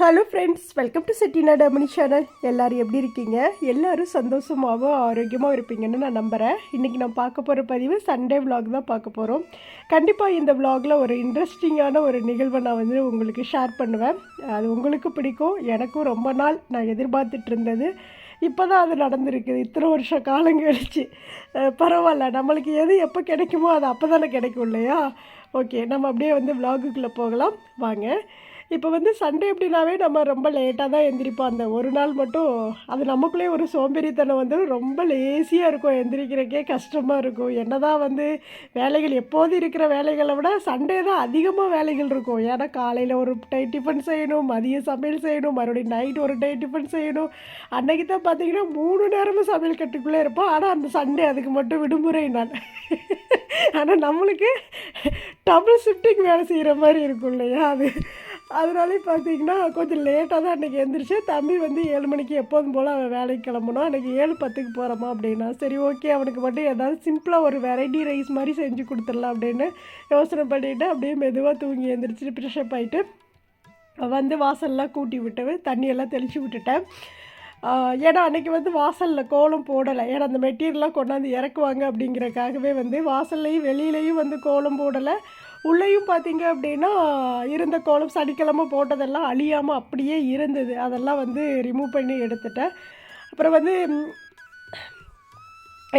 Hello friends welcome to செட்டினா டமனி channel எல்லோரும் எப்படி இருக்கீங்க? எல்லோரும் சந்தோஷமாகவும் ஆரோக்கியமாக இருப்பீங்கன்னு நான் நம்புகிறேன் இன்றைக்கி நான் பார்க்க போகிற பதிவு சண்டே விலாக் தான் பார்க்க போகிறோம் கண்டிப்பாக இந்த விலாகில் ஒரு இன்ட்ரெஸ்டிங்கான ஒரு நிகழ்வை நான் வந்து உங்களுக்கு ஷேர் பண்ணுவேன். அது உங்களுக்கு பிடிக்கும் எனக்கும் ரொம்ப நாள் நான் எதிர்பார்த்துட்டு இருந்தது. இப்போ தான் அது நடந்திருக்குது. இத்தனை வருஷம் காலம் கழிச்சு. பரவாயில்ல. நம்மளுக்கு எது எப்போ கிடைக்குமோ அது அப்போ தானே கிடைக்கும் இல்லையா? ஓகே நம்ம அப்படியே வந்து விலாகுக்குள்ளே போகலாம். வாங்க. இப்போ வந்து சண்டே அப்படின்னாவே நம்ம ரொம்ப லேட்டாக தான் எந்திரிப்போம். அந்த ஒரு நாள் மட்டும் அது நமக்குள்ளே ஒரு சோம்பேறித்தனம் வந்து ரொம்ப லேசியாக இருக்கும். எந்திரிக்கிறக்கே கஷ்டமாக இருக்கும். என்னதான் வந்து வேலைகள் எப்போது இருக்கிற வேலைகளை விட சண்டே தான் அதிகமாக வேலைகள் இருக்கும். ஏன்னா காலையில் ஒரு டை டிஃபன் செய்யணும் மதியம் சமையல் செய்யணும் மறுபடியும் நைட் ஒரு டை டிஃபன் செய்யணும். அன்றைக்கி தான் பார்த்தீங்கன்னா மூணு நேரமும் சமையல் கட்டுக்குள்ளே இருப்போம். ஆனால் அந்த சண்டே அதுக்கு மட்டும் விடுமுறை நான் ஆனால் நம்மளுக்கு டபுள் ஷிஃப்டிங் வேலை செய்கிற மாதிரி இருக்கும் இல்லையா? அது அதனாலே பார்த்தீங்கன்னா கொஞ்சம் லேட்டாக தான் அன்றைக்கி எந்திரிச்சு. தம்பி வந்து ஏழு மணிக்கு எப்போதும் போல் அவன் வேலைக்கு கிளம்பணும் அன்றைக்கி ஏழு பத்துக்கு போகிறோமா அப்படின்னா சரி ஓகே அவனுக்கு மட்டும் ஏதாவது சிம்பிளாக ஒரு வெரைட்டி ரைஸ் மாதிரி செஞ்சு கொடுத்துடலாம் அப்படின்னு யோசனை பண்ணிவிட்டு அப்படியே மெதுவாக தூங்கி எழுந்திரிச்சிட்டு ஃப்ரெஷ்அப் ஆகிட்டு வந்து வாசல்லாம் கூட்டி விட்டு தண்ணியெல்லாம் தெளித்து விட்டுட்டேன். ஏன்னா அன்றைக்கி வந்து வாசலில் கோலம் போடலை. ஏன்னா அந்த மெட்டீரியல்லாம் கொண்டாந்து இறக்குவாங்க அப்படிங்கிறக்காகவே வந்து வாசல்லையும் வெளியிலையும் வந்து கோலம் போடலை. உள்ளேயும் பார்த்தீங்க அப்படின்னா இருந்த கோலம் சனிக்கிழமை போட்டதெல்லாம் அழியாமல் அப்படியே இருந்தது. அதெல்லாம் வந்து ரிமூவ் பண்ணி எடுத்துட்டேன். அப்புறம் வந்து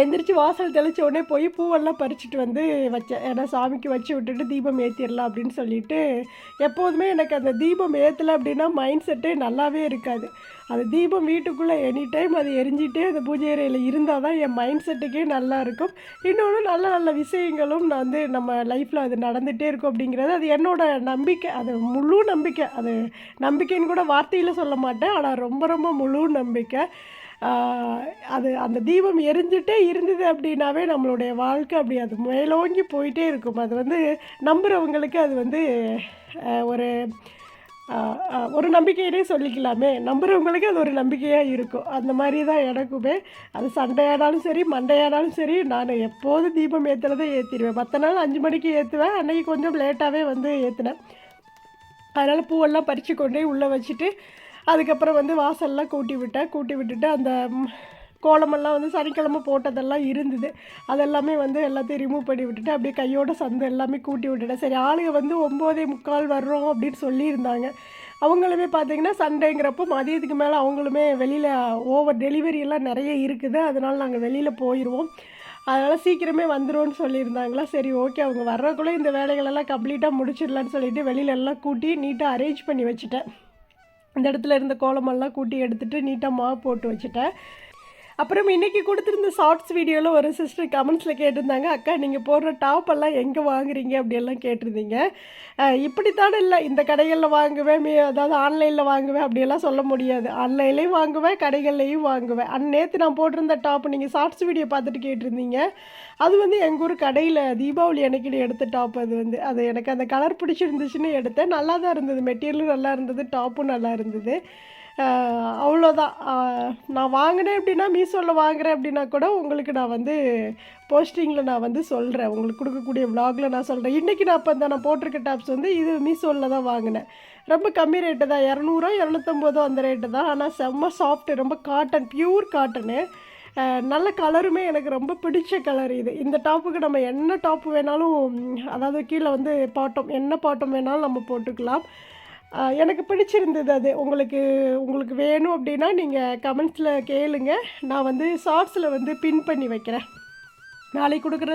எந்திரிச்சு வாசல் தெளிச்ச உடனே போய் பூவெல்லாம் பறிச்சுட்டு வந்து வச்சேன் ஏன்னா சாமிக்கு வச்சு விட்டுட்டு தீபம் ஏற்றிடலாம் அப்படின்னு சொல்லிட்டு எப்போதுமே எனக்கு அந்த தீபம் ஏற்றலை அப்படின்னா மைண்ட் செட்டே நல்லாவே இருக்காது. அந்த தீபம் வீட்டுக்குள்ளே எனி டைம் அது எரிஞ்சிட்டே அந்த பூஜை அறையில் இருந்தால் தான் என் மைண்ட் செட்டுக்கே நல்லா இருக்கும். இன்னொன்று நல்ல நல்ல விஷயங்களும் நான் வந்து நம்ம லைஃப்பில் அது நடந்துகிட்டே இருக்கும் அப்படிங்கிறது அது என்னோடய நம்பிக்கை. அது முழு நம்பிக்கை. அது நம்பிக்கைன்னு கூட வார்த்தையில் சொல்ல மாட்டேன் ஆனால் ரொம்ப ரொம்ப முழு நம்பிக்கை. அது அந்த தீபம் எரிஞ்சுட்டே இருந்தது அப்படின்னாவே நம்மளுடைய வாழ்க்கை அப்படி அது மேலோங்கி போயிட்டே இருக்கும். அது வந்து நம்புகிறவங்களுக்கு அது வந்து ஒரு ஒரு நம்பிக்கையிலே சொல்லிக்கலாமே. நம்புகிறவங்களுக்கு அது ஒரு நம்பிக்கையாக இருக்கும். அந்த மாதிரி தான் எனக்குமே. அது சண்டையானாலும் சரி மண்டையானாலும் சரி நான் எப்போது தீபம் ஏற்றுறதை ஏற்றிடுவேன் மற்ற நாள் அஞ்சு மணிக்கு ஏற்றுவேன் அன்னைக்கு கொஞ்சம் லேட்டாகவே வந்து ஏற்றினேன் அதனால் பூவெல்லாம் பறித்து கொண்டு போய் உள்ளே வச்சுட்டு அதுக்கப்புறம் வந்து வாசல்லாம் கூட்டி விட்டேன் கூட்டி விட்டுட்டு அந்த கோலமெல்லாம் வந்து சனிக்கிழமை போட்டதெல்லாம் இருந்தது. அதெல்லாமே வந்து எல்லாத்தையும் ரிமூவ் பண்ணி விட்டுட்டு அப்படியே கையோட சந்து எல்லாமே கூட்டி விட்டுட்டேன். சரி ஆளுங்க வந்து ஒம்போதே முக்கால் வர்றோம் அப்படின்னு சொல்லியிருந்தாங்க. அவங்களுமே பார்த்தீங்கன்னா சண்டேங்கிறப்போ மதியத்துக்கு மேலே அவங்களுமே வெளியில் ஓவர் டெலிவரியெல்லாம் நிறைய இருக்குது. அதனால் நாங்கள் வெளியில் போயிடுவோம் அதனால் சீக்கிரமே வந்துருவோன்னு சொல்லியிருந்தாங்களா? சரி ஓகே அவங்க வர்றக்குள்ளே இந்த வேலைகளெல்லாம் கம்ப்ளீட்டாக முடிச்சிடலான்னு சொல்லிட்டு வெளியில எல்லாம் கூட்டி நீட்டாக அரேஞ்ச் பண்ணி வச்சுட்டேன். இந்த இடத்துல இருந்த கோலமெல்லாம் கூட்டி எடுத்துகிட்டு நீட்டாக மாவு போட்டு வச்சுட்டேன். அப்புறம் இன்னைக்கு கொடுத்துருந்த ஷார்ட்ஸ் வீடியோவில் ஒரு சிஸ்டர் கமெண்ட்ஸில் கேட்டிருந்தாங்க அக்கா நீங்கள் போடுற டாப் எல்லாம் எங்கே வாங்குறீங்க? அப்படியெல்லாம் கேட்டிருந்தீங்க. இப்படித்தானே இல்லை இந்த கடைகளில் வாங்குவேன் மீ அதாவது ஆன்லைனில் வாங்குவேன் அப்படியெல்லாம் சொல்ல முடியாது. ஆன்லைன்லேயும் வாங்குவேன் கடைகள்லேயும் வாங்குவேன். அன் நேற்று நான் போட்டிருந்த டாப் நீங்கள் ஷார்ட்ஸ் வீடியோ பார்த்துட்டு கேட்டிருந்தீங்க. அது வந்து எங்கள் ஊர் கடையில் தீபாவளி அன்னைக்கு எடுத்த டாப் அது வந்து. அது எனக்கு அந்த கலர் பிடிச்சிருந்துச்சுன்னு எடுத்தேன். நல்லா தான் இருந்தது. மெட்டீரியலும் நல்லா இருந்தது டாப்பும் நல்லா இருந்தது. அவ்வளோதான். நான் வாங்கினேன் அப்படின்னா மீஷோவில் வாங்குகிறேன் அப்படின்னா கூட உங்களுக்கு நான் வந்து போஸ்டிங்கில் நான் வந்து சொல்கிறேன் உங்களுக்கு கொடுக்கக்கூடிய விலாகில் நான் சொல்கிறேன் இன்றைக்கி நான் இப்போ நான் போட்டிருக்க டாப்ஸ் வந்து இது மீஷோவில் தான் வாங்கினேன். ரொம்ப கம்மி ரேட்டு தான். இரநூறோ இரநூத்தம்பதோ அந்த ரேட்டு தான். ஆனால் செம்ம சாஃப்ட்டு ரொம்ப காட்டன் பியூர் காட்டனு நல்ல கலருமே எனக்கு ரொம்ப பிடிச்ச கலர் இது. இந்த டாப்புக்கு நம்ம என்ன டாப் வேணாலும் அதாவது கீழே வந்து பாட்டம் என்ன பாட்டம் வேணாலும் நம்ம போட்டுக்கலாம். எனக்கு பிடிச்சிருந்தது அது. உங்களுக்கு உங்களுக்கு வேணும் அப்படின்னா நீங்கள் கமெண்ட்ஸில் கேளுங்க. நான் வந்து ஷார்ட்ஸில் வந்து பின் பண்ணி வைக்கிறேன். நாளைக்கு கொடுக்குற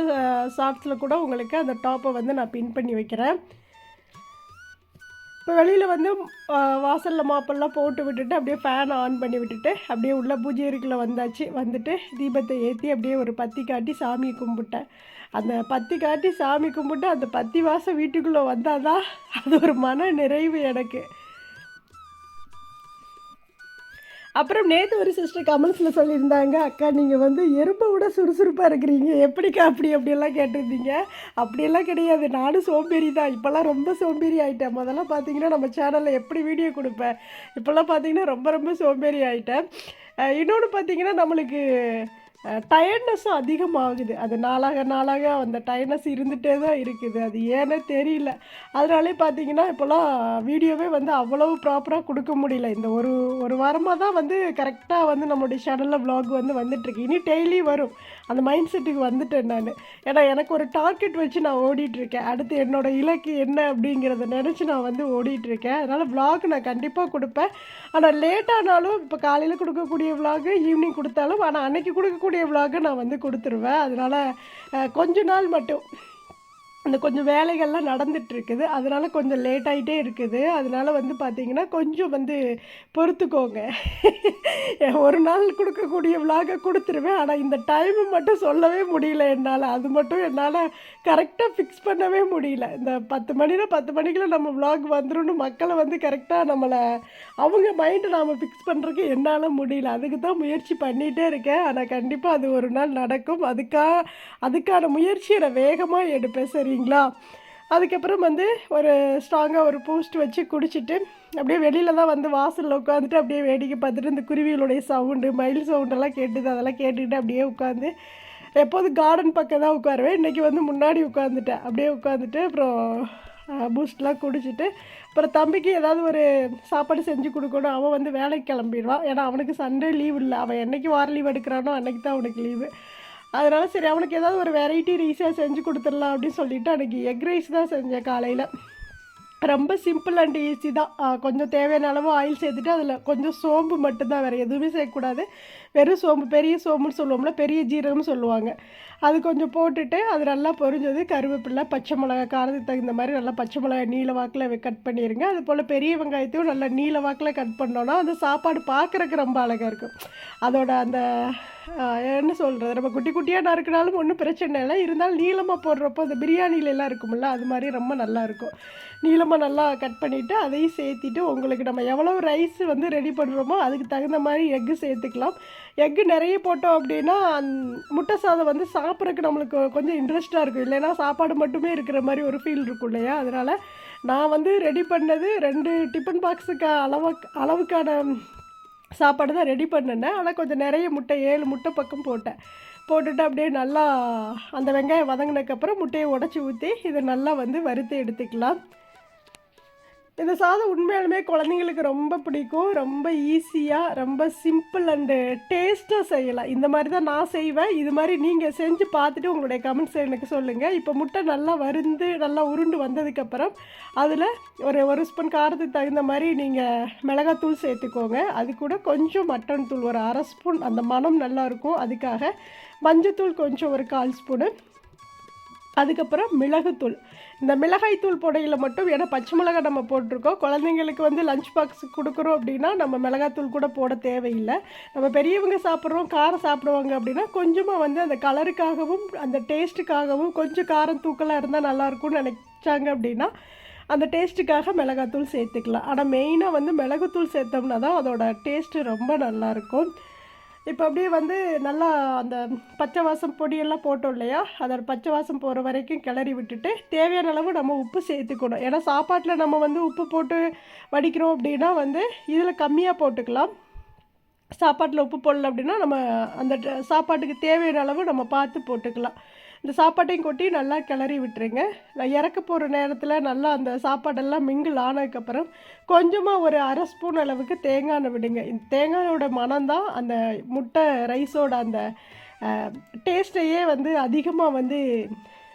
ஷார்ட்ஸில் கூட உங்களுக்கு அந்த டாப்பை வந்து நான் பின் பண்ணி வைக்கிறேன். இப்போ வெளியில் வந்து வாசலில் மாப்பெல்லாம் போட்டு விட்டுட்டு அப்படியே ஃபேன் ஆன் பண்ணி விட்டுட்டு அப்படியே உள்ள பூஜை அறைக்குள்ள வந்தாச்சு. வந்துட்டு தீபத்தை ஏற்றி அப்படியே ஒரு பத்தி காட்டி சாமியை கும்பிட்டேன். அந்த பத்தி காட்டி சாமி கும்பிட்டு அந்த பத்தி வாசம் வீட்டுக்குள்ளே வந்தால் தான் அது ஒரு மன நிறைவு எனக்கு. அப்புறம் நேற்று ஒரு சிஸ்டர் கமெண்ட்ஸில் சொல்லியிருந்தாங்க அக்கா நீங்கள் வந்து எறும்பை விட சுறுசுறுப்பாக இருக்கிறீங்க. எப்படிக்கா அப்படி அப்படியெல்லாம் கேட்டிருந்தீங்க? அப்படியெல்லாம் கிடையாது. நானும் சோம்பேறி தான். இப்போல்லாம் ரொம்ப சோம்பேறி ஆகிட்டேன் முதல்ல பார்த்தீங்கன்னா நம்ம சேனலில் எப்படி வீடியோ கொடுப்பேன்? இப்போல்லாம் பார்த்தீங்கன்னா ரொம்ப ரொம்ப சோம்பேறி ஆகிட்டேன் இன்னொன்று பார்த்தீங்கன்னா நம்மளுக்கு டயர்ட்னஸும் அதிகமாகுது. அது நாளாக நாளாக அந்த டயர்ட்னஸ் இருந்துகிட்டே தான் இருக்குது. அது ஏன்னே தெரியல. அதனாலே பார்த்தீங்கன்னா இப்போலாம் வீடியோவே வந்து அவ்வளவு ப்ராப்பராக கொடுக்க முடியல. இந்த ஒரு ஒரு வாரமாக தான் வந்து கரெக்டாக வந்து நம்மளுடைய சேனலில் vlog வந்து வந்துட்டுருக்கு இனி டெய்லி வரும். அந்த மைண்ட் செட்டுக்கு வந்துட்டேன் நான். ஏன்னா எனக்கு ஒரு டார்கெட் வச்சு நான் ஓடிட்டுருக்கேன். அடுத்து என்னோட இலக்கு என்ன அப்படிங்கிறத நினச்சி நான் வந்து ஓடிட்டுருக்கேன். அதனால் விலாக் நான் கண்டிப்பாக கொடுப்பேன். ஆனால் லேட்டானாலும் இப்போ காலையில் கொடுக்கக்கூடிய விலாகு ஈவினிங் கொடுத்தாலும் ஆனால் அன்றைக்கி கொடுக்கக்கூடிய vlog நான் வந்து கொடுத்துருவேன். அதனால் கொஞ்ச நாள் மட்டும். அந்த கொஞ்சம் வேலைகள்லாம் நடந்துட்டு இருக்குது அதனால கொஞ்சம் லேட் ஆகிட்டே இருக்குது. அதனால வந்து பார்த்தீங்கன்னா கொஞ்சம் வந்து பொறுத்துக்கோங்க. ஒரு நாள் கொடுக்கக்கூடிய விலாகை கொடுத்துருவேன். ஆனால் இந்த டைமை மட்டும் சொல்லவே முடியல என்னால். அது மட்டும் என்னால் கரெக்டாக ஃபிக்ஸ் பண்ணவே முடியல. இந்த பத்து மணினா பத்து மணிக்குள்ள நம்ம விலாக் வந்துடும் மக்களை வந்து கரெக்டாக நம்மளை அவங்க மைண்டை நாம் ஃபிக்ஸ் பண்ணுறதுக்கு என்னால் முடியல. அதுக்கு தான் முயற்சி பண்ணிகிட்டே இருக்கேன். ஆனால் கண்டிப்பாக அது ஒரு நாள் நடக்கும். அதுக்காக அதுக்கான முயற்சியை நான் வேகமாக எடுப்பேன். சரிங்களா அதுக்கப்புறம் வந்து ஒரு ஸ்ட்ராங்காக ஒரு பூஸ்ட் வச்சு குடிச்சிட்டு அப்படியே வெளியில் தான் வந்து வாசலில் உட்காந்துட்டு அப்படியே வேடிக்கை பார்த்துட்டு இந்த குருவிகளுடைய சவுண்டு மயில் சவுண்டெல்லாம் கேட்டுது அதெல்லாம் கேட்டுக்கிட்டு அப்படியே உட்காந்து எப்போதும் கார்டன் பக்கம் தான் உட்காருவேன். இன்றைக்கி வந்து முன்னாடி உட்காந்துட்டேன் அப்படியே உட்காந்துட்டு அப்புறம் பூஸ்ட்லாம் குடிச்சிட்டு அப்புறம் தம்பிக்கு ஏதாவது ஒரு சாப்பாடு செஞ்சு கொடுக்கணும். அவன் வந்து வேலைக்கு கிளம்பிடுவான். ஏன்னா அவனுக்கு சண்டே லீவ் இல்லை. அவன் என்னைக்கு வார லீவ் எடுக்கிறானோ அன்றைக்கி தான் அவனுக்கு லீவு அதனால சரி அவனுக்கு ஏதாவது ஒரு வெரைட்டி ரைஸாக செஞ்சு கொடுத்துடலாம் அப்படின்னு சொல்லிட்டு அன்றைக்கி எக் ரைஸ் தான் செஞ்சேன் காலையில். ரொம்ப சிம்பிள் அண்ட் ஈஸி தான். கொஞ்சம் தேவையான அளவு ஆயில் சேர்த்துட்டு அதில் கொஞ்சம் சோம்பு மட்டும்தான் வேறு எதுவுமே சேர்க்கக்கூடாது. வெறும் சோம்பு பெரிய சோம்புன்னு சொல்லுவோம்ல பெரிய ஜீரகம்னு சொல்லுவாங்க. அது கொஞ்சம் போட்டுட்டு அது நல்லா பொரிஞ்சது கருவேப்பிலை பச்சை மிளகா காரத்துக்கு தகுந்த மாதிரி நல்லா பச்சை மிளகா நீல வாக்கில் கட் பண்ணிடுங்க அது போல் பெரிய வெங்காயத்தையும் நல்லா நீல வாக்கில் கட் பண்ணோன்னா அந்த சாப்பாடு பார்க்குறக்கு ரொம்ப அழகாக இருக்கும். அதோட அந்த என்ன சொல்கிறது நம்ம குட்டி குட்டியாக நறுக்கினாலும் ஒன்றும் பிரச்சனை இல்லை. இருந்தாலும் நீளமாக போடுறப்போ அந்த பிரியாணியிலலாம் இருக்கும்ல அது மாதிரி ரொம்ப நல்லா இருக்கும். நீளமாக நல்லா கட் பண்ணிவிட்டு அதையும் சேர்த்திட்டு உங்களுக்கு நம்ம எவ்வளோ ரைஸ் வந்து ரெடி பண்ணுறோமோ அதுக்கு தகுந்த மாதிரி எக்கு சேர்த்துக்கலாம். எக்கு நிறைய போட்டோம் அப்படின்னா முட்டை சாதம் வந்து சாப்பிட்றதுக்கு நம்மளுக்கு கொஞ்சம் இன்ட்ரெஸ்ட்டாக இருக்கும். இல்லைன்னா சாப்பாடு மட்டுமே இருக்கிற மாதிரி ஒரு ஃபீல் இருக்கும் இல்லையா? அதனால் நான் வந்து ரெடி பண்ணது ரெண்டு டிஃபன் பாக்ஸுக்கு அளவு அளவுக்கான சாப்பாடு தான் ரெடி பண்ணினேன். ஆனால் கொஞ்சம் நிறைய முட்டை ஏழு முட்டை பக்கம் போட்டேன். போட்டுட்டு அப்படியே நல்லா அந்த வெங்காயம் வதங்கினதுக்கப்புறம் முட்டையை உடச்சி ஊற்றி இதை நல்லா வந்து வறுத்து எடுத்துக்கலாம். இந்த சாதம் உண்மையாலுமே குழந்தைங்களுக்கு ரொம்ப பிடிக்கும் ரொம்ப ஈஸியாக ரொம்ப சிம்பிள் அண்டு டேஸ்ட்டாக செய்யலாம். இந்த மாதிரி தான் நான் செய்வேன். இது மாதிரி நீங்கள் செஞ்சு பார்த்துட்டு உங்களுடைய கமெண்ட்ஸ் எனக்கு சொல்லுங்கள் இப்போ முட்டை நல்லா வருந்து நல்லா உருண்டு வந்ததுக்கப்புறம் அதில் ஒரு ஒரு ஸ்பூன் காரத்துக்கு தகுந்த மாதிரி நீங்கள் மிளகாத்தூள் சேர்த்துக்கோங்க. அது கூட கொஞ்சம் மட்டன் தூள் ஒரு அரை ஸ்பூன் அந்த மனம் நல்லாயிருக்கும் அதுக்காக மஞ்சத்தூள் கொஞ்சம் ஒரு கால் ஸ்பூனு அதுக்கப்புறம் மிளகுத்தூள். இந்த மிளகாய்த்தூள் புடையில் மட்டும் ஏன்னா பச்சை மிளகாய் நம்ம போட்டிருக்கோம். குழந்தைங்களுக்கு வந்து லஞ்ச் பாக்ஸ் கொடுக்குறோம் அப்படின்னா நம்ம மிளகாத்தூள் கூட போட தேவையில்லை. நம்ம பெரியவங்க சாப்பிட்றோம் காரம் சாப்பிடுவாங்க அப்படின்னா கொஞ்சமாக வந்து அந்த கலருக்காகவும் அந்த டேஸ்ட்டுக்காகவும் கொஞ்சம் காரம் தூக்கலாக இருந்தால் நல்லாயிருக்கும்னு நினச்சாங்க அப்படின்னா அந்த டேஸ்ட்டுக்காக மிளகாத்தூள் சேர்த்துக்கலாம். ஆனால் மெயினாக வந்து மிளகுத்தூள் சேர்த்தோம்னா தான் அதோட டேஸ்ட்டு ரொம்ப நல்லாயிருக்கும் இப்போ அப்படியே வந்து நல்லா அந்த பச்சை வாசம் பொடியெல்லாம் போட்டோம் இல்லையா? அதை பச்சை வாசம் போகிற வரைக்கும் கிளறி விட்டுட்டு தேவையான அளவு நம்ம உப்பு சேர்த்துக்கணும். ஏன்னா சாப்பாட்டில் நம்ம வந்து உப்பு போட்டு வடிக்கிறோம் அப்படின்னா வந்து இதில் கம்மியாக போட்டுக்கலாம். சாப்பாட்டில் உப்பு போடல அப்படின்னா நம்ம அந்த சாப்பாட்டுக்கு தேவையான அளவு நம்ம பார்த்து போட்டுக்கலாம். இந்த சாப்பாட்டையும் கொட்டி நல்லா கிளறி விட்டுருங்க. நான் இறக்க போகிற நேரத்தில் நல்லா அந்த சாப்பாடெல்லாம் மிங்கிள் ஆனதுக்கப்புறம் கொஞ்சமாக ஒரு அரை ஸ்பூன் அளவுக்கு தேங்காய் எண்ணெய் விடுங்க. இந்த தேங்காயோட மனம்தான் அந்த முட்டை ரைஸோட அந்த டேஸ்ட்டையே வந்து அதிகமாக வந்து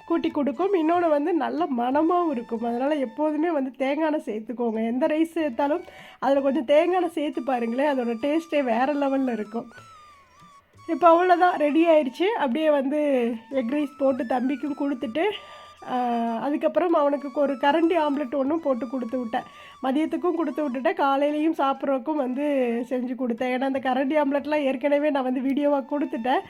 கூட்டி கொடுக்கும். இன்னொன்று வந்து நல்ல மணமாகவும் இருக்கும். அதனால் எப்போதுமே வந்து தேங்காய் சேர்த்துக்கோங்க. எந்த ரைஸ் சேர்த்தாலும் அதில் கொஞ்சம் தேங்காய் எண்ணெய் சேர்த்து பாருங்களேன் அதோட டேஸ்ட்டே வேறு லெவலில் இருக்கும். இப்போ அவ்வளோதான் ரெடி ஆயிடுச்சு அப்படியே வந்து எக் ரைஸ் போட்டு தம்பிக்கும் கொடுத்துட்டு அதுக்கப்புறம் அவனுக்கு ஒரு கரண்டி ஆம்லெட் ஒன்றும் போட்டு கொடுத்து விட்டேன். மதியத்துக்கும் கொடுத்து விட்டுட்டேன். காலையிலையும் சாப்பிட்றதுக்கும் வந்து செஞ்சு கொடுத்தேன். ஏன்னா அந்த கரண்டி ஆம்லெட்லாம் ஏற்கனவே நான் வந்து வீடியோவாக கொடுத்துட்டேன்.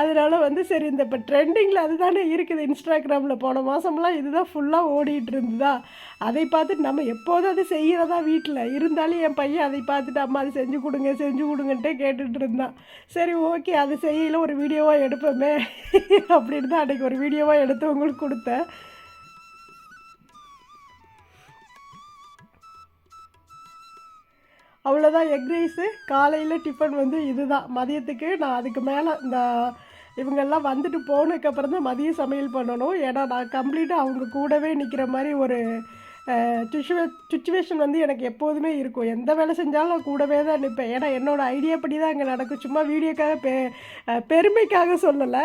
அதனால வந்து சரி இந்த இப்போ ட்ரெண்டிங்கில் அதுதானே இருக்குது. இன்ஸ்டாகிராமில் போன மாதம்லாம் இதுதான் ஃபுல்லாக ஓடிட்டு இருந்ததா? அதை பார்த்துட்டு நம்ம எப்போதும் அது செய்கிறதா வீட்டில் இருந்தாலும் என் பையன் அதை பார்த்துட்டு அம்மா அது செஞ்சு கொடுங்க செஞ்சு கொடுங்கன்ட்டே கேட்டுட்டு இருந்தான். சரி ஓகே அது செய்யல ஒரு வீடியோவாக எடுப்போமே அப்படின்னு தான் அன்றைக்கி ஒரு வீடியோவாக எடுத்து உங்களுக்கு கொடுத்தேன். அவ்வளோதான் எக் ரைஸு காலையில் டிஃபன் வந்து இதுதான். மதியத்துக்கு நான் அதுக்கு மேலே இந்த இவங்கெல்லாம் வந்துட்டு போனதுக்கப்புறம் தான் மதியம் சமையல் பண்ணணும். ஏன்னா நான் கம்ப்ளீட்டாக அவங்க கூடவே நிற்கிற மாதிரி ஒரு சுச்சுவே சுச்சுவேஷன் வந்து எனக்கு எப்போதுமே இருக்கும். எந்த வேலை செஞ்சாலும் நான் கூடவே தான் நிற்பேன். ஏன்னா என்னோட ஐடியா படி தான் அங்கே நடக்கும். சும்மா வீடியோக்காக பெ பெருமைக்காக சொல்லலை.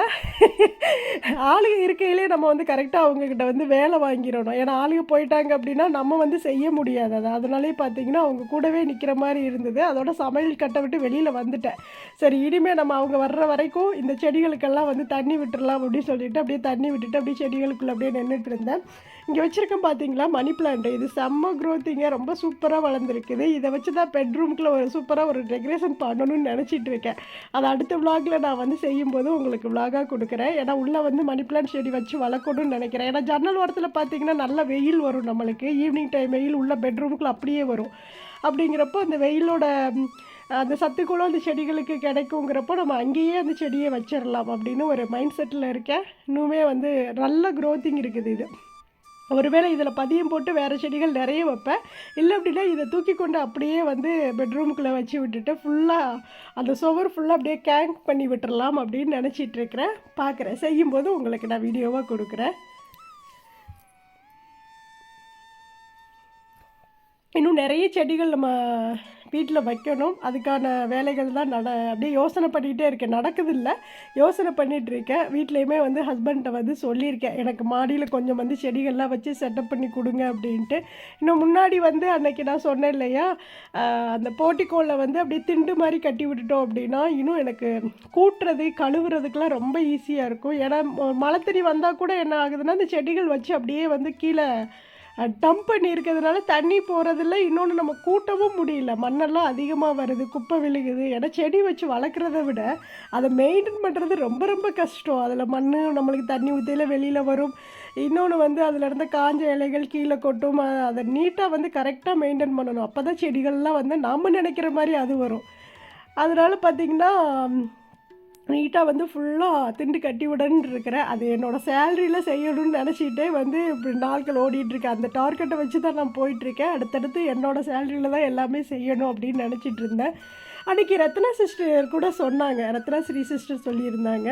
ஆளுங்க இருக்கையிலே நம்ம வந்து கரெக்டாக அவங்கக்கிட்ட வந்து வேலை வாங்கிடணும். ஏன்னா ஆளுங்க போயிட்டாங்க அப்படின்னா நம்ம வந்து செய்ய முடியாது. அது அதனாலே பார்த்தீங்கன்னா அவங்க கூடவே நிற்கிற மாதிரி இருந்தது. அதோட சமையல் கட்டை விட்டு வெளியில் வந்துட்டேன். சரி இனிமேல் நம்ம அவங்க வர்ற வரைக்கும் இந்த செடிகளுக்கெல்லாம் வந்து தண்ணி விட்டுறலாம் அப்படின்னு சொல்லிட்டு அப்படியே தண்ணி விட்டுட்டு அப்படியே செடிகளுக்குள்ளே அப்படியே நின்றுட்டு இருந்தேன். இங்கே வச்சுருக்கேன் பார்த்தீங்களா மணி பிளான்ட் இது செம்ம க்ரோத்திங்க ரொம்ப சூப்பராக வளர்ந்துருக்குது. இதை வச்சு தான் பெட்ரூம்குள்ளே ஒரு சூப்பராக ஒரு டெக்கரேஷன் பண்ணணும்னு நினச்சிட்டு இருக்கேன். அதை அடுத்த விளாகில் நான் வந்து செய்யும்போது உங்களுக்கு விளாகாக கொடுக்குறேன். ஏன்னா உள்ளே வந்து மணி பிளான்ட் செடி வச்சு வளர்க்கணும்னு நினைக்கிறேன். ஏன்னா ஜன்னல் ஓரத்தில் பார்த்தீங்கன்னா நல்ல வெயில் வரும் நம்மளுக்கு. ஈவினிங் டைம் வெயில் உள்ள பெட்ரூமுக்குள்ளே அப்படியே வரும். அப்படிங்கிறப்போ அந்த வெயிலோட அந்த சத்துக்குள்ள அந்த செடிகளுக்கு கிடைக்குங்கிறப்போ நம்ம அங்கேயே அந்த செடியை வச்சிடலாம் அப்படின்னு ஒரு மைண்ட் செட்டில் இருக்கேன். இன்னுமே வந்து நல்ல க்ரோத்திங் இருக்குது இது. ஒருவேளை இதில் பதியம் போட்டு வேறு செடிகள் நிறைய வைப்பேன். இல்லை அப்படின்னா இதை தூக்கி கொண்டு அப்படியே வந்து பெட்ரூமுக்குள்ளே வச்சு விட்டுட்டு ஃபுல்லாக அந்த சுவர் ஃபுல்லாக அப்படியே கேங்க் பண்ணி விட்டுடலாம் அப்படின்னு நினச்சிட்ருக்கிறேன் பார்க்குறேன். செய்யும்போது உங்களுக்கு நான் வீடியோவாக கொடுக்குறேன். இன்னும் நிறைய செடிகள் நம்ம வீட்டில் வைக்கணும். அதுக்கான வேலைகள் தான் நட அப்படியே யோசனை பண்ணிகிட்டே இருக்கேன். நடக்குதில்ல. யோசனை பண்ணிகிட்டு இருக்கேன் வீட்லேயுமே வந்து ஹஸ்பண்ட்டை வந்து சொல்லியிருக்கேன். எனக்கு மாடியில் கொஞ்சம் வந்து செடிகள்லாம் வச்சு செட்டப் பண்ணி கொடுங்க அப்படின்ட்டு. இன்னும் முன்னாடி வந்து அன்னைக்கு நான் சொன்னேன் இல்லையா? அந்த போட்டிக்கோளில் வந்து அப்படியே திண்டு மாதிரி கட்டி விட்டுட்டோம் அப்படின்னா இன்னும் எனக்கு கூட்டுறது கழுவுறதுக்கெலாம் ரொம்ப ஈஸியாக இருக்கும். ஏன்னா மழை தண்ணி வந்தால் கூட என்ன ஆகுதுன்னா அந்த செடிகள் வச்சு அப்படியே வந்து கீழே டம்ப் பண்ணியிருக்கிறதுனால தண்ணி போகிறதில்ல இன்னொன்று நம்ம கூட்டவும் முடியல. மண்ணெல்லாம் அதிகமாக வருது குப்பை விழுகுது. ஏன்னா செடி வச்சு வளர்க்குறத விட அதை மெயின்டைன் பண்ணுறது ரொம்ப ரொம்ப கஷ்டம். அதில் மண் நம்மளுக்கு தண்ணி ஊற்றியில் வெளியில் வரும். இன்னொன்று வந்து அதில் இருந்த காஞ்ச இலைகள் கீழே கொட்டும். அதை நீட்டாக வந்து கரெக்டாக மெயின்டைன் பண்ணணும். அப்போ தான் செடிகள்லாம் வந்து நாம் நினைக்கிற மாதிரி அது வரும். அதனால பார்த்திங்கன்னா நீட்டாக வந்து ஃபுல்லாக திண்டு கட்டி விடன்னு இருக்கிறேன் அது என்னோடய சேலரியில் செய்யணும்னு நினச்சிட்டே வந்து இப்படி நாட்கள் ஓடிட்டுருக்கேன் அந்த டார்கெட்டை வச்சு தான் நான் போயிட்டுருக்கேன். அடுத்தடுத்து என்னோடய சேலரியில் தான் எல்லாமே செய்யணும் அப்படின்னு நினச்சிட்டு இருந்தேன் அன்றைக்கி ரத்னா சிஸ்டர் கூட சொன்னாங்க. ரத்னா ஸ்ரீ சிஸ்டர் சொல்லியிருந்தாங்க.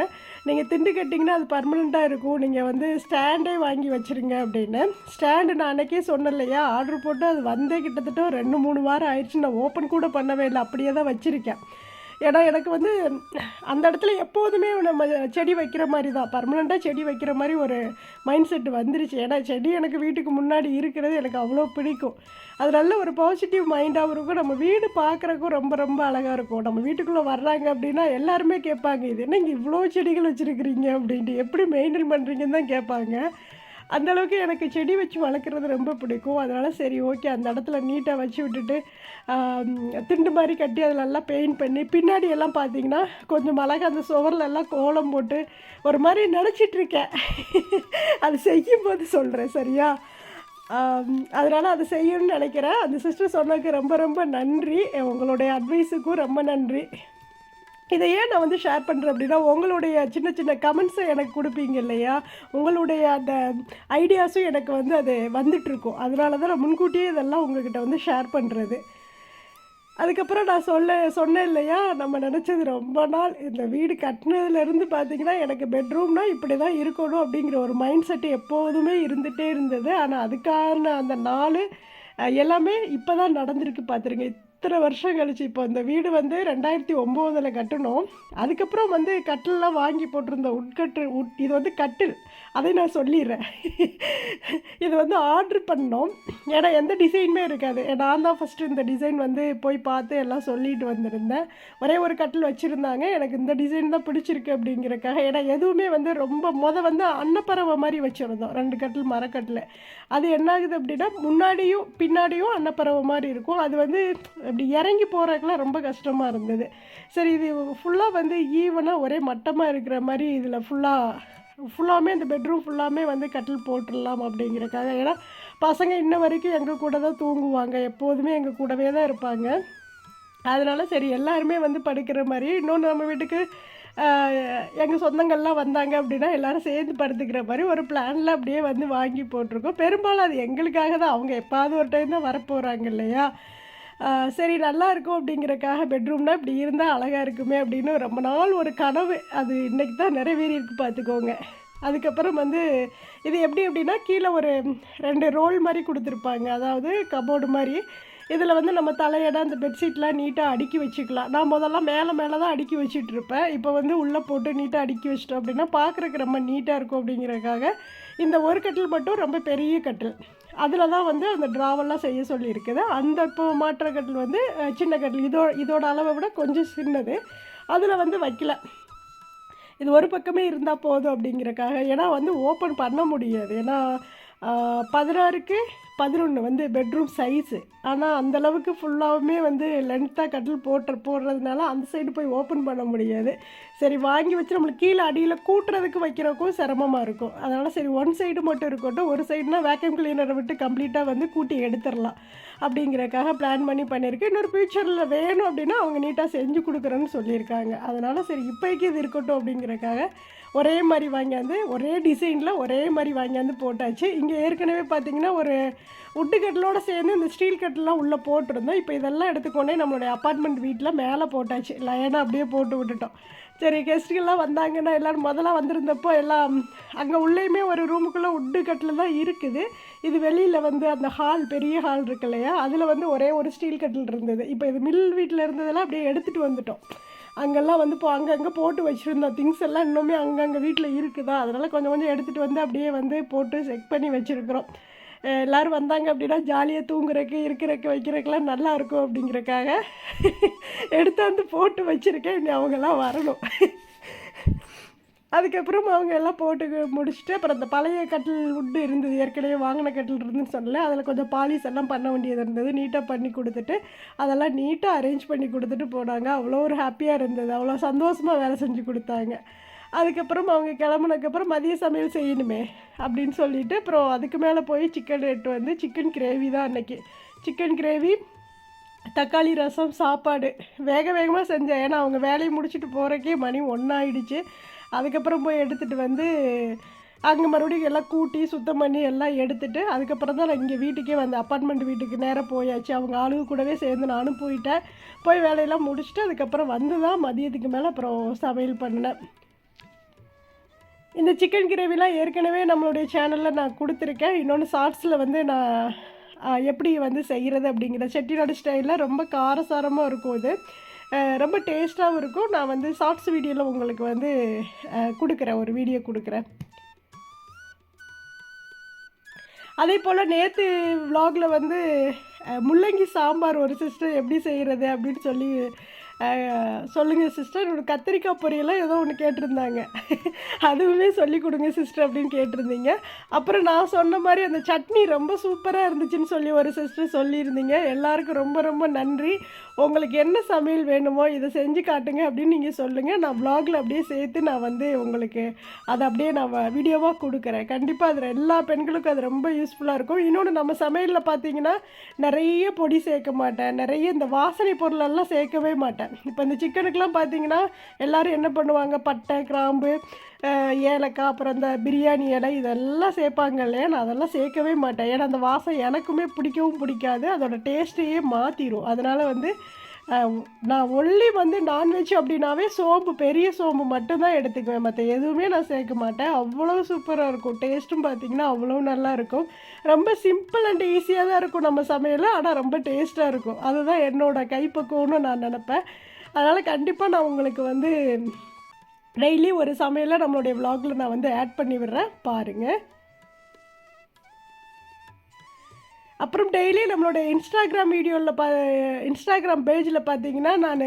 நீங்கள் திண்டு கட்டிங்கன்னா அது பர்மனெண்ட்டாக இருக்கும். நீங்கள் வந்து ஸ்டாண்டே வாங்கி வச்சுருங்க அப்படின்னு. ஸ்டாண்டு நான் அன்றைக்கே சொன்னேன் இல்லையா ஆர்டர் போட்டு அது வந்தே கிட்டத்தட்ட ரெண்டு மூணு வாரம் ஆயிடுச்சு. நான் ஓப்பன் கூட பண்ணவே இல்லை. அப்படியே தான் வச்சுருக்கேன். ஏன்னா எனக்கு வந்து அந்த இடத்துல எப்போதுமே நம்ம செடி வைக்கிற மாதிரி தான் பர்மனெண்ட்டாக செடி வைக்கிற மாதிரி ஒரு மைண்ட் செட் வந்துருச்சு. ஏன்னா செடி எனக்கு வீட்டுக்கு முன்னாடி இருக்கிறது எனக்கு அவ்வளோ பிடிக்கும். அது நல்ல ஒரு பாசிட்டிவ் மைண்டாகவும் இருக்கும். நம்ம வீடு பார்க்குறக்கும் ரொம்ப ரொம்ப அழகாக இருக்கும். நம்ம வீட்டுக்குள்ளே வர்றாங்க அப்படின்னா எல்லாருமே கேட்பாங்க இது என்ன இங்கே இவ்வளோ செடிகள் வச்சுருக்கிறீங்க? அப்படின்ட்டு. எப்படி மெயின்டைன் பண்ணுறீங்கன்னு தான் கேட்பாங்க. அந்த அளவுக்கு எனக்கு செடி வச்சு வளர்க்குறது ரொம்ப பிடிக்கும். அதனால் சரி ஓகே அந்த இடத்துல நீட்டாக வச்சு விட்டுட்டு திண்டு மாதிரி கட்டி அதில் எல்லாம் பெயிண்ட் பண்ணி பின்னாடி எல்லாம் பார்த்தீங்கன்னா கொஞ்சம் அழகாக அந்த சுவர்ல எல்லாம் கோலம் போட்டு ஒரு மாதிரி நினச்சிட்டு இருக்கேன். அது செய்யும்போது சொல்கிறேன் சரியா? அதனால் அதை செய்யணும்னு நினைக்கிறேன். அந்த சிஸ்டர் சொன்னதுக்கு ரொம்ப ரொம்ப நன்றி. உங்களுடைய அட்வைஸுக்கும் ரொம்ப நன்றி. இதை ஏன் நான் வந்து ஷேர் பண்ணுறேன் அப்படின்னா உங்களுடைய சின்ன சின்ன கமெண்ட்ஸை எனக்கு கொடுப்பீங்க இல்லையா? உங்களுடைய அந்த ஐடியாஸும் எனக்கு வந்து அது வந்துட்டுருக்கும் அதனால தான் நான் முன்கூட்டியே இதெல்லாம் உங்ககிட்ட வந்து ஷேர் பண்ணுறது அதுக்கப்புறம் நான் சொல்ல சொன்னேன் இல்லையா? நம்ம நினச்சது ரொம்ப நாள். இந்த வீடு கட்டினதுலேருந்து பார்த்தீங்கன்னா எனக்கு பெட்ரூம்னா இப்படி தான் இருக்கணும் அப்படிங்கிற ஒரு மைண்ட் செட்டு எப்போதுமே இருந்துகிட்டே இருந்தது. ஆனால் அதுக்கான அந்த நாள் எல்லாமே இப்போ தான் நடந்திருக்கு பார்த்துருங்க இத்தனை வருஷம் கழிச்சு இப்போ இந்த வீடு வந்து ரெண்டாயிரத்தி ஒம்போதில் கட்டணும். அதுக்கப்புறம் வந்து கட்டிலெலாம் வாங்கி போட்டிருந்த உட்கட்டு உட் இது வந்து கட்டில். அதை நான் சொல்லிடுறேன். இது வந்து ஆர்டர் பண்ணோம். ஏன்னா எந்த டிசைனுமே இருக்காது. நான் தான் ஃபஸ்ட்டு இந்த டிசைன் வந்து போய் பார்த்து எல்லாம் சொல்லிட்டு வந்திருந்தேன். ஒரே ஒரு கட்டில் வச்சுருந்தாங்க. எனக்கு இந்த டிசைன் தான் பிடிச்சிருக்கு அப்படிங்கிறக்காக ஏன்னா எதுவுமே வந்து ரொம்ப மொத வந்து அன்னப்பறவை மாதிரி வச்சுருந்தோம். ரெண்டு கட்டில் மரக்கட்டில் அது என்ன ஆகுது அப்படின்னா முன்னாடியும் பின்னாடியும் அன்னப்பறவை மாதிரி இருக்கும். அது வந்து இப்படி இறங்கி போகிறதுக்குலாம் ரொம்ப கஷ்டமாக இருந்தது. சரி இது ஃபுல்லாக வந்து ஈவனாக ஒரே மட்டமாக இருக்கிற மாதிரி இதில் ஃபுல்லாக ஃபுல்லாமே இந்த பெட்ரூம் ஃபுல்லாமே வந்து கட்டில் போட்டுடலாம் அப்படிங்கிறக்காக ஏன்னா பசங்க இன்ன வரைக்கும் எங்கள் கூட தான் தூங்குவாங்க. எப்போதுமே எங்கள் கூடவே தான் இருப்பாங்க. அதனால் சரி எல்லாருமே வந்து படுக்கிற மாதிரி. இன்னொன்று நம்ம வீட்டுக்கு எங்கள் சொந்தங்கள்லாம் வந்தாங்க அப்படின்னா எல்லோரும் சேர்ந்து படுத்துக்கிற மாதிரி ஒரு பிளானில் அப்படியே வந்து வாங்கி போட்டிருக்கோம். பெரும்பாலும் அது எங்களுக்காக தான். அவங்க எப்பாவது ஒரு டைம் தான் வரப்போகிறாங்க இல்லையா? சரி நல்லா இருக்கும் அப்படிங்கிறக்காக பெட்ரூம்னா இப்படி இருந்தால் அழகாக இருக்குமே அப்படின்னு ரொம்ப நாள் ஒரு கனவு. அது இன்றைக்கி தான் நிறைவேறி இருக்கு பார்த்துக்கோங்க அதுக்கப்புறம் வந்து இது எப்படி அப்படின்னா கீழே ஒரு ரெண்டு ரோல் மாதிரி கொடுத்துருப்பாங்க. அதாவது கபோர்டு மாதிரி இதில் வந்து நம்ம தலையடை அந்த பெட்ஷீட்லாம் நீட்டாக அடுக்கி வச்சுக்கலாம். நான் முதல்ல மேலே மேலே தான் அடுக்கி வச்சுட்டு இருப்பேன் இப்போ வந்து உள்ளே போட்டு நீட்டாக அடுக்கி வச்சிட்டோம் அப்படின்னா பார்க்குறக்கு ரொம்ப நீட்டாக இருக்கும் அப்படிங்கிறதுக்காக இந்த ஒரு கட்டில் மட்டும் ரொம்ப பெரிய கட்டில். அதில் தான் வந்து அந்த ட்ராவெல்லாம் செய்ய சொல்லியிருக்குது. அந்த இப்போ மாற்ற கட்டில் வந்து சின்ன கட்டில். இதோ இதோட அளவை விட கொஞ்சம் சின்னது. அதில் வந்து வைக்கல. இது ஒரு பக்கமே இருந்தால் போதும் அப்படிங்கிறக்காக ஏன்னா வந்து ஓப்பன் பண்ண முடியாது. ஏன்னா பதினாறுக்கு பதினொன்று வந்து பெட்ரூம் சைஸு ஆனால் அந்தளவுக்கு ஃபுல்லாகவுமே வந்து லென்த்தாக கட்டில் போட்டு போடுறதுனால அந்த சைடு போய் ஓப்பன் பண்ண முடியாது. சரி வாங்கி வச்சு நம்மளுக்கு கீழே அடியில் கூட்டுறதுக்கு வைக்கிறதுக்கும் சிரமமாக இருக்கும். அதனால் சரி ஒன் சைடு மட்டும் இருக்கட்டும் ஒரு சைடுனா வேக்யூம் கிளீனரை விட்டு கம்ப்ளீட்டாக வந்து கூட்டி எடுத்துடலாம். அப்படிங்கிறக்காக பிளான் பண்ணி பண்ணியிருக்கேன். இன்னொரு ஃபியூச்சரில் வேணும் அப்படின்னா அவங்க நீட்டாக செஞ்சு கொடுக்குறேன்னு சொல்லியிருக்காங்க. அதனால் சரி இப்போதைக்கு இது இருக்கட்டும் அப்படிங்கிறக்காக ஒரே மாதிரி வாங்கியாந்து ஒரே டிசைனில் ஒரே மாதிரி வாங்கியாந்து போட்டாச்சு. இங்கே ஏற்கனவே பார்த்தீங்கன்னா ஒரு உட்டு கட்டிலோடு சேர்ந்து இந்த ஸ்டீல் கட்டெல்லாம் உள்ளே போட்டிருந்தோம். இப்போ இதெல்லாம் எடுத்துக்கொண்டே நம்மளுடைய அப்பார்ட்மெண்ட் வீட்டில் மேலே போட்டாச்சு. லைனாக அப்படியே போட்டு விட்டுட்டோம். சரி கெஸ்ட்டுகள்லாம் வந்தாங்கன்னா எல்லோரும் முதல்ல வந்திருந்தப்போ எல்லாம் அங்கே உள்ளேயுமே ஒரு ரூமுக்குள்ளே உட்டு கட்டில் தான் இருக்குது. இது வெளியில் வந்து அந்த ஹால் பெரிய ஹால் இருக்கு இல்லையா? அதில் வந்து ஒரே ஒரு ஸ்டீல் கட்டில் இருந்தது. இப்போ இது மில் வீட்டில் இருந்ததெல்லாம் அப்படியே எடுத்துகிட்டு வந்துட்டோம். அங்கெல்லாம் வந்து இப்போ அங்கங்கே போட்டு வச்சுருந்தோம் திங்ஸ் எல்லாம் இன்னுமே அங்கங்கே வீட்டில் இருக்குதா? அதனால் கொஞ்சம் கொஞ்சம் எடுத்துகிட்டு வந்து அப்படியே வந்து போட்டு செக் பண்ணி வச்சுருக்குறோம். எல்லோரும் வந்தாங்க அப்படின்னா ஜாலியாக தூங்குறதுக்கு இருக்கிறக்கு வைக்கிறக்கெல்லாம் நல்லா இருக்கும் அப்படிங்கிறக்காக எடுத்து வந்து போட்டு வச்சுருக்கேன். இனி அவங்கெல்லாம் வரணும். அதுக்கப்புறம் அவங்க எல்லாம் போட்டு முடிச்சுட்டு அப்புறம் அந்த பழைய கட்டில் உட்டு இருந்தது ஏற்கனவே வாங்கின கட்டில் இருந்துன்னு சொல்லல. அதில் கொஞ்சம் பாலிஷ் எல்லாம் பண்ண வேண்டியது இருந்தது. நீட்டாக பண்ணி கொடுத்துட்டு அதெல்லாம் நீட்டாக அரேஞ்ச் பண்ணி கொடுத்துட்டு போனாங்க. அவ்வளோ ஒரு ஹாப்பியாக இருந்தது. அவ்வளோ சந்தோஷமாக வேலை செஞ்சு கொடுத்தாங்க. அதுக்கப்புறம் அவங்க கிளம்புனதுக்கப்புறம் மதிய சமையல் செய்யணுமே அப்படின்னு சொல்லிட்டு அப்புறம் அதுக்கு மேலே போய் சிக்கன் எடுத்து வந்து சிக்கன் கிரேவி தான் அன்றைக்கி சிக்கன் கிரேவி தக்காளி ரசம் சாப்பாடு. வேக வேகமாக செஞ்சேன். ஏன்னா அவங்க வேலையை முடிச்சுட்டு போகிறக்கே மணி ஒன்றாயிடுச்சு அதுக்கப்புறம் போய் எடுத்துகிட்டு வந்து அங்கே மறுபடியும் எல்லாம் கூட்டி சுத்தம் பண்ணி எல்லாம் எடுத்துட்டு அதுக்கப்புறம் தான் நான் இங்கே வீட்டுக்கே வந்து அப்பார்ட்மெண்ட் வீட்டுக்கு நேராக போயாச்சு. அவங்க ஆளுங்க கூடவே சேர்ந்து நானும் போயிட்டேன். போய் வேலையெல்லாம் முடிச்சுட்டு அதுக்கப்புறம் வந்து தான் மதியத்துக்கு மேலே அப்புறம் சமையல் பண்ணினேன். இந்த சிக்கன் கிரேவிலாம் ஏற்கனவே நம்மளுடைய சேனலில் நான் கொடுத்துருக்கேன். இன்னொன்று ஷார்ட்ஸில் வந்து நான் எப்படி வந்து செய்கிறது அப்படிங்கிற செட்டிநாடு ஸ்டைலில் ரொம்ப காரசாரமாக இருக்கும் இது. ரொம்ப டேஸ்ட்டாகவும் இருக்கும். நான் வந்து ஷார்ட்ஸ் வீடியோவில் உங்களுக்கு வந்து கொடுக்குறேன். ஒரு வீடியோ கொடுக்குறேன். அதே போல் நேற்று வ்ளாகில் வந்து முள்ளங்கி சாம்பார் ஒரு சிஸ்டர் எப்படி செய்கிறது அப்படின்னு சொல்லி சொல்லுங்கள் சிஸ்டர் ஒரு கத்திரிக்காய் பொரியலாம் ஏதோ ஒன்று கேட்டிருந்தாங்க. அதுவுமே சொல்லி கொடுங்க சிஸ்டர் அப்படின்னு கேட்டிருந்தீங்க. அப்புறம் நான் சொன்ன மாதிரி அந்த சட்னி ரொம்ப சூப்பராக இருந்துச்சுன்னு சொல்லி ஒரு சிஸ்டர் சொல்லியிருந்தீங்க. எல்லாருக்கும் ரொம்ப ரொம்ப நன்றி. உங்களுக்கு என்ன சமையல் வேணுமோ இதை செஞ்சு காட்டுங்க அப்படின்னு நீங்கள் சொல்லுங்கள் நான் ப்ளாகில் அப்படியே சேர்த்து நான் வந்து உங்களுக்கு அதை அப்படியே நான் வீடியோவாக கொடுக்குறேன். கண்டிப்பாக அதில் எல்லா பெண்களுக்கும் அது ரொம்ப யூஸ்ஃபுல்லாக இருக்கும். இன்னொன்று நம்ம சமையலில் பார்த்தீங்கன்னா நிறைய பொடி சேர்க்க மாட்டேன். நிறைய இந்த வாசனை பொருளெல்லாம் சேர்க்கவே மாட்டேன். இப்போ இந்த சிக்கனுக்கெலாம் பார்த்தீங்கன்னா எல்லோரும் என்ன பண்ணுவாங்க? பட்டை கிராம்பு ஏலக்காய் அப்புறம் இந்த பிரியாணி இலை இதெல்லாம் சேர்ப்பாங்க இல்லையா? நான் அதெல்லாம் சேர்க்கவே மாட்டேன். ஏன்னா அந்த வாசம் எனக்குமே பிடிக்கவும் பிடிக்காது. அதோட டேஸ்ட்டையே மாற்றிடும் அதனால் வந்து நான் ஒன்லி வந்து நான்வெஜ் அப்படின்னாவே சோம்பு பெரிய சோம்பு மட்டும்தான் எடுத்துக்குவேன் மற்ற எதுவுமே நான் சேர்க்க மாட்டேன். அவ்வளோ சூப்பராக இருக்கும். டேஸ்ட்டும் பார்த்தீங்கன்னா அவ்வளோ நல்லா இருக்கும். ரொம்ப சிம்பிள் அண்ட் ஈஸியாக தான் இருக்கும் நம்ம சமையல் ஆனால் ரொம்ப டேஸ்ட்டாக இருக்கும். அதுதான் என்னோட கைப்பக்குவம்னு நான் நினப்பேன். அதனால் கண்டிப்பாக நான் உங்களுக்கு வந்து டெய்லி ஒரு சமையலை நம்மளுடைய vlogல நான் வந்து ஆட் பண்ணி விடுறேன். பாருங்கள் அப்புறம் டெய்லி நம்மளோட இன்ஸ்டாகிராம் வீடியோவில் பா இன்ஸ்டாகிராம் பேஜில் பார்த்தீங்கன்னா நான்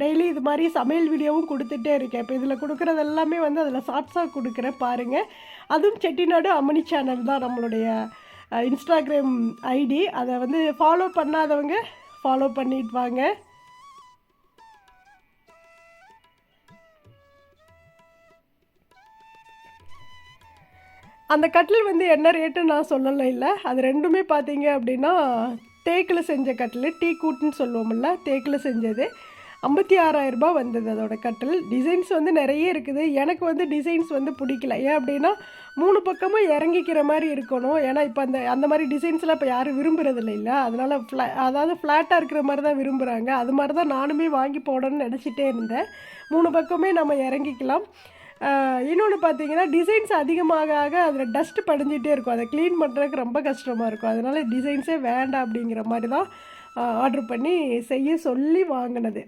டெய்லி இது மாதிரி சமையல் வீடியோவும் கொடுத்துட்டே இருக்கேன். இப்போ இதில் கொடுக்குறது எல்லாமே வந்து அதில் ஷார்ட்ஸாக கொடுக்குறேன் பாருங்கள் அதுவும் செட்டிநாடு அம்மணி சேனல் தான் நம்மளுடைய இன்ஸ்டாகிராம் ஐடி அதை வந்து ஃபாலோ பண்ணாதவங்க ஃபாலோ பண்ணிட்டு வாங்க. அந்த கட்டில் வந்து என்ன ரேட்டு நான் சொல்லலை இல்லை. அது ரெண்டுமே பார்த்தீங்க அப்படின்னா தேக்கில் செஞ்ச கட்டில் டீ கூட்டுன்னு சொல்லுவோம்ல தேக்கில் செஞ்சது. ஐம்பத்தி ஆறாயிரம் ரூபாய் வந்தது அதோட கட்டில். டிசைன்ஸ் வந்து நிறைய இருக்குது. எனக்கு வந்து டிசைன்ஸ் வந்து பிடிக்கல. ஏன் அப்படின்னா மூணு பக்கமும் இறங்கிக்கிற மாதிரி இருக்கணும். ஏன்னா இப்போ அந்த அந்த மாதிரி டிசைன்ஸ்லாம் இப்போ யாரும் விரும்புகிறது இல்லை அதனால் ஃப்ளா அதாவது ஃப்ளாட்டாக இருக்கிற மாதிரி தான் விரும்புகிறாங்க அது மாதிரி தான் நானுமே வாங்கி போடணும்னு நினச்சிட்டே இருந்தேன். மூணு பக்கமே நம்ம இறங்கிக்கலாம். இன்னொன்று பார்த்தீங்கன்னா டிசைன்ஸ் அதிகமாக ஆக அதில் டஸ்ட் படிஞ்சிட்டே இருக்கும். அதை க்ளீன் பண்ணுறதுக்கு ரொம்ப கஷ்டமாக இருக்கும். அதனால் டிசைன்ஸே வேண்டாம் அப்படிங்கிற மாதிரி தான் ஆர்டர் பண்ணி செய்ய சொல்லி வாங்கினது.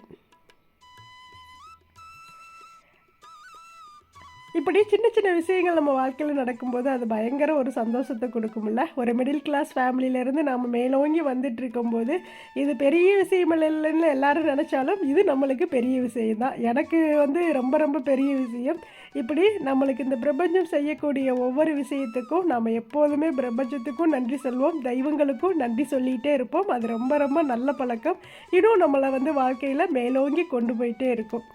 இப்படி சின்ன சின்ன விஷயங்கள் நம்ம வாழ்க்கையில் நடக்கும்போது அது பயங்கர ஒரு சந்தோஷத்தை கொடுக்கும்ல. ஒரு மிடில் கிளாஸ் ஃபேமிலியிலேருந்து நம்ம மேலோங்கி வந்துட்டு இருக்கும்போது இது பெரிய விஷயம் இல்லைன்னு எல்லாரும் நினச்சாலும் இது நம்மளுக்கு பெரிய விஷயம் தான் எனக்கு வந்து ரொம்ப ரொம்ப பெரிய விஷயம். இப்படி நம்மளுக்கு இந்த பிரபஞ்சம் செய்யக்கூடிய ஒவ்வொரு விஷயத்துக்கும் நம்ம எப்போதுமே பிரபஞ்சத்துக்கும் நன்றி சொல்வோம். தெய்வங்களுக்கும் நன்றி சொல்லிகிட்டே இருப்போம். அது ரொம்ப ரொம்ப நல்ல பழக்கம். இன்னும் நம்மளை வந்து வாழ்க்கையில் மேலோங்கி கொண்டு போயிட்டே இருக்கும்.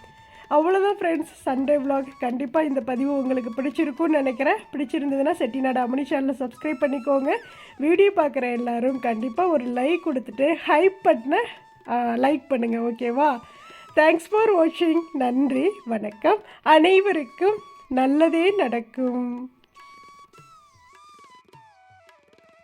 அவ்வளோதான் ஃப்ரெண்ட்ஸ் சண்டே விலாக் கண்டிப்பாக இந்த பதிவு உங்களுக்கு பிடிச்சிருக்கும்னு நினைக்கிறேன். பிடிச்சிருந்ததுன்னா செட்டிநாடு அமனி சேனலை சப்ஸ்கிரைப் பண்ணிக்கோங்க. வீடியோ பார்க்குற எல்லோரும் கண்டிப்பாக ஒரு லைக் கொடுத்துட்டு ஹைப் பண்ண லைக் பண்ணுங்கள் ஓகேவா தேங்க்ஸ் ஃபார் வாட்சிங் நன்றி வணக்கம். அனைவருக்கும் நல்லதே நடக்கும்.